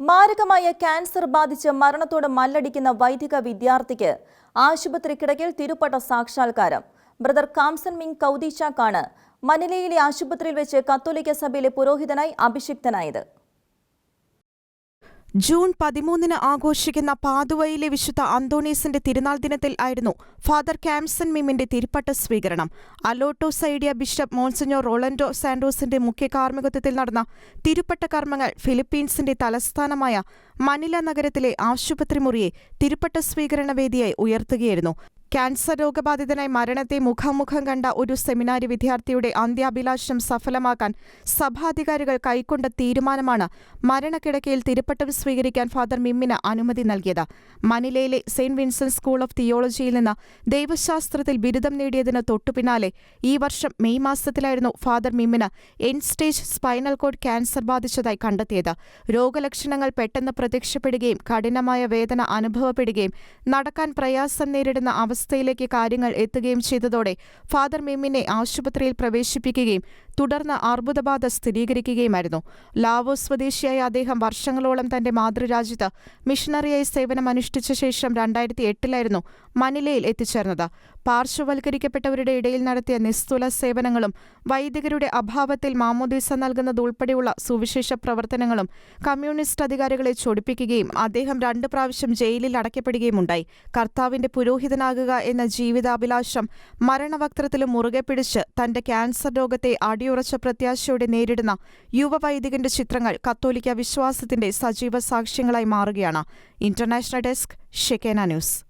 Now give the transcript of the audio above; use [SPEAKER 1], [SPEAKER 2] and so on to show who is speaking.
[SPEAKER 1] മാരകമായ ക്യാൻസർ ബാധിച്ച് മരണത്തോട് മല്ലടിക്കുന്ന വൈദിക വിദ്യാർത്ഥിക്ക് ആശുപത്രി കിടക്കിൽ തിരുപ്പട്ട സാക്ഷാത്കാരം. ബ്രദർ കാംസൺ മിങ് കൌദിചാക്കാണ് മനിലയിലെ ആശുപത്രിയിൽ വെച്ച് കത്തോലിക്ക സഭയിലെ പുരോഹിതനായി അഭിഷിക്തനായത്.
[SPEAKER 2] ജൂൺ പതിമൂന്നിന് ആഘോഷിക്കുന്ന പാതുവയിലെ വിശുദ്ധ അന്തോണീസിന്റെ തിരുനാൾ ദിനത്തിൽ ആയിരുന്നു ഫാദർ കാംസൺ മിമിന്റെ തിരുപ്പട്ട സ്വീകരണം. അലോട്ടോ സൈഡിയ ബിഷപ്പ് മോൺസിഞ്ഞോ റോളൻഡോ സാൻഡോസിന്റെ മുഖ്യ കാർമ്മികത്വത്തിൽ നടന്ന തിരുപ്പട്ട കർമ്മങ്ങൾ ഫിലിപ്പീൻസിന്റെ തലസ്ഥാനമായ മനില നഗരത്തിലെ ആശുപത്രി മുറിയെ തിരുപ്പട്ട സ്വീകരണ വേദിയായി ഉയർത്തുകയായിരുന്നു. ക്യാൻസർ രോഗബാധിതനായി മരണത്തെ മുഖാമുഖം കണ്ട ഒരു സെമിനാരി വിദ്യാർത്ഥിയുടെ അന്ത്യാഭിലാഷം സഫലമാക്കാൻ സഭാധികാരികൾ കൈക്കൊണ്ട തീരുമാനമാണ് മരണക്കിടക്കയിൽ തിരുപ്പട്ടം സ്വീകരിക്കാൻ ഫാദർ മിമ്മിന് അനുമതി നൽകിയത്. മനിലയിലെ സെയിന്റ് വിൻസെന്റ് സ്കൂൾ ഓഫ് തിയോളജിയിൽ നിന്ന് ദൈവശാസ്ത്രത്തിൽ ബിരുദം നേടിയതിന് തൊട്ടുപിന്നാലെ ഈ വർഷം മെയ് മാസത്തിലായിരുന്നു father മിമ്മിന് end stage spinal cord cancer ബാധിച്ചതായി കണ്ടെത്തിയത്. രോഗലക്ഷണങ്ങൾ പെട്ടെന്ന് പ്രത്യക്ഷപ്പെടുകയും കഠിനമായ വേദന അനുഭവപ്പെടുകയും നടക്കാൻ പ്രയാസം നേരിടുന്ന അവസ്ഥയിലേക്ക് കാര്യങ്ങൾ എത്തുകയും ചെയ്തതോടെ ഫാദർ മെമ്മിനെ ആശുപത്രിയിൽ പ്രവേശിപ്പിക്കുകയും തുടർന്ന് അർബുദബാധ സ്ഥിരീകരിക്കുകയുമായിരുന്നു. ലാവോ സ്വദേശിയായ അദ്ദേഹം വർഷങ്ങളോളം തന്റെ മാതൃരാജ്യത്ത് മിഷണറിയായി സേവനമനുഷ്ഠിച്ച ശേഷം രണ്ടായിരത്തി എട്ടിലായിരുന്നു മനിലയിൽ എത്തിച്ചേർന്നത്. പാർശ്വവൽക്കരിക്കപ്പെട്ടവരുടെ ഇടയിൽ നടത്തിയ നിസ്തുല സേവനങ്ങളും വൈദികരുടെ അഭാവത്തിൽ മാമോദീസ നൽകുന്നതുൾപ്പെടെയുള്ള സുവിശേഷ പ്രവർത്തനങ്ങളും കമ്മ്യൂണിസ്റ്റ് അധികാരികളെ ചൊടിപ്പിക്കുകയും അദ്ദേഹം രണ്ട് പ്രാവശ്യം ജയിലിൽ അടയ്ക്കപ്പെടുകയുമുണ്ടായി. കർത്താവിന്റെ പുരോഹിതനാകുക എന്ന ജീവിതാഭിലാഷം മരണവക്രത്തിലും മുറുകെ പിടിച്ച് തന്റെ ക്യാൻസർ രോഗത്തെ അടിയുറച്ച പ്രത്യാശയോടെ നേരിടുന്ന യുവവൈദികന്റെ ചിത്രങ്ങൾ കത്തോലിക്ക വിശ്വാസത്തിന്റെ സജീവ സാക്ഷ്യങ്ങളായി മാറുകയാണ്. International desk Shekinah news.